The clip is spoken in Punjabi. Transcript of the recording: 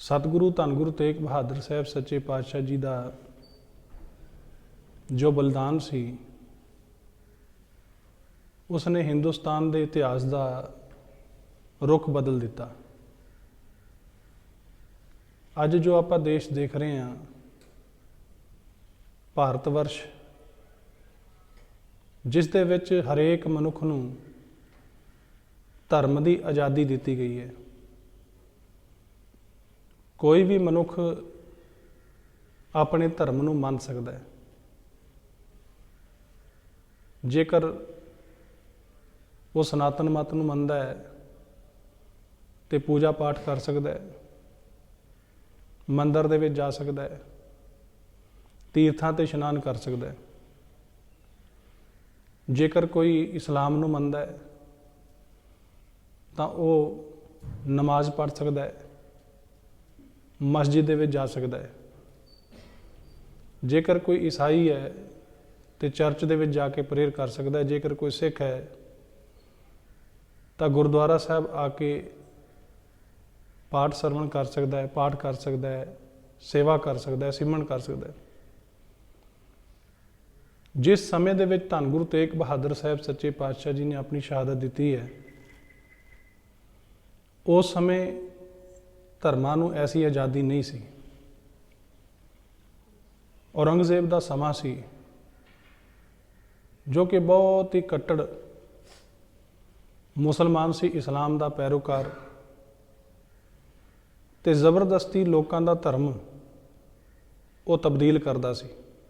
ਸਤਿਗੁਰੂ ਧੰਨ ਗੁਰੂ ਤੇਗ ਬਹਾਦਰ ਸਾਹਿਬ ਸੱਚੇ ਪਾਤਸ਼ਾਹ ਜੀ ਦਾ ਜੋ ਬਲਿਦਾਨ ਸੀ ਉਸ ਨੇ ਹਿੰਦੁਸਤਾਨ ਦੇ ਇਤਿਹਾਸ ਦਾ ਰੁਖ ਬਦਲ ਦਿੱਤਾ। ਅੱਜ ਜੋ ਆਪਾਂ ਦੇਸ਼ ਦੇਖ ਰਹੇ ਹਾਂ, ਭਾਰਤ ਵਰਸ਼, ਜਿਸ ਦੇ ਵਿੱਚ ਹਰੇਕ ਮਨੁੱਖ ਨੂੰ ਧਰਮ ਦੀ ਆਜ਼ਾਦੀ ਦਿੱਤੀ ਗਈ ਹੈ। ਕੋਈ ਵੀ ਮਨੁੱਖ ਆਪਣੇ ਧਰਮ ਨੂੰ ਮੰਨ ਸਕਦਾ ਹੈ। ਜੇਕਰ ਉਹ ਸਨਾਤਨ ਮਤ ਨੂੰ ਮੰਨਦਾ ਹੈ ਤੇ ਪੂਜਾ ਪਾਠ ਕਰ ਸਕਦਾ ਹੈ, ਮੰਦਰ ਦੇ ਵਿੱਚ ਜਾ ਸਕਦਾ ਹੈ, ਤੀਰਥਾਂ ਤੇ ਇਸ਼ਨਾਨ ਕਰ ਸਕਦਾ ਹੈ। ਜੇਕਰ ਕੋਈ ਇਸਲਾਮ ਨੂੰ ਮੰਨਦਾ ਹੈ, ਤਾਂ ਉਹ ਨਮਾਜ਼ ਪੜ੍ਹ ਸਕਦਾ ਹੈ। ਮਸਜਿਦ ਦੇ ਵਿੱਚ ਜਾ ਸਕਦਾ ਹੈ। ਜੇਕਰ ਕੋਈ ਈਸਾਈ ਹੈ ਤੇ ਚਰਚ ਦੇ ਵਿੱਚ ਜਾ ਕੇ ਪ੍ਰੇਅਰ ਕਰ ਸਕਦਾ ਹੈ, ਜੇਕਰ ਕੋਈ ਸਿੱਖ ਹੈ, ਤਾਂ ਗੁਰਦੁਆਰਾ ਸਾਹਿਬ ਆ ਕੇ ਪਾਠ ਸਰਵਣ ਕਰ ਸਕਦਾ ਹੈ, ਪਾਠ ਕਰ ਸਕਦਾ ਹੈ, ਸੇਵਾ ਕਰ ਸਕਦਾ ਹੈ, ਸਿਮਰਨ ਕਰ ਸਕਦਾ ਹੈ। ਜਿਸ ਸਮੇਂ ਦੇ ਵਿੱਚ ਧੰਨ ਗੁਰੂ ਤੇਗ ਬਹਾਦਰ ਸਾਹਿਬ ਸੱਚੇ ਪਾਤਸ਼ਾਹ ਜੀ ਨੇ ਆਪਣੀ ਸ਼ਹਾਦਤ ਦਿੱਤੀ ਹੈ, ਉਸ ਸਮੇਂ ਧਰਮਾਂ ਨੂੰ ਐਸੀ ਆਜ਼ਾਦੀ ਨਹੀਂ ਸੀ। ਔਰੰਗਜ਼ੇਬ ਦਾ ਸਮਾਂ ਸੀ, ਜੋ ਕਿ ਬਹੁਤ ਹੀ ਕੱਟੜ ਮੁਸਲਮਾਨ ਸੀ ਇਸਲਾਮ ਦਾ ਪੈਰੋਕਾਰ ਤੇ ਜ਼ਬਰਦਸਤੀ ਲੋਕਾਂ ਦਾ ਧਰਮ ਉਹ ਤਬਦੀਲ ਕਰਦਾ ਸੀ।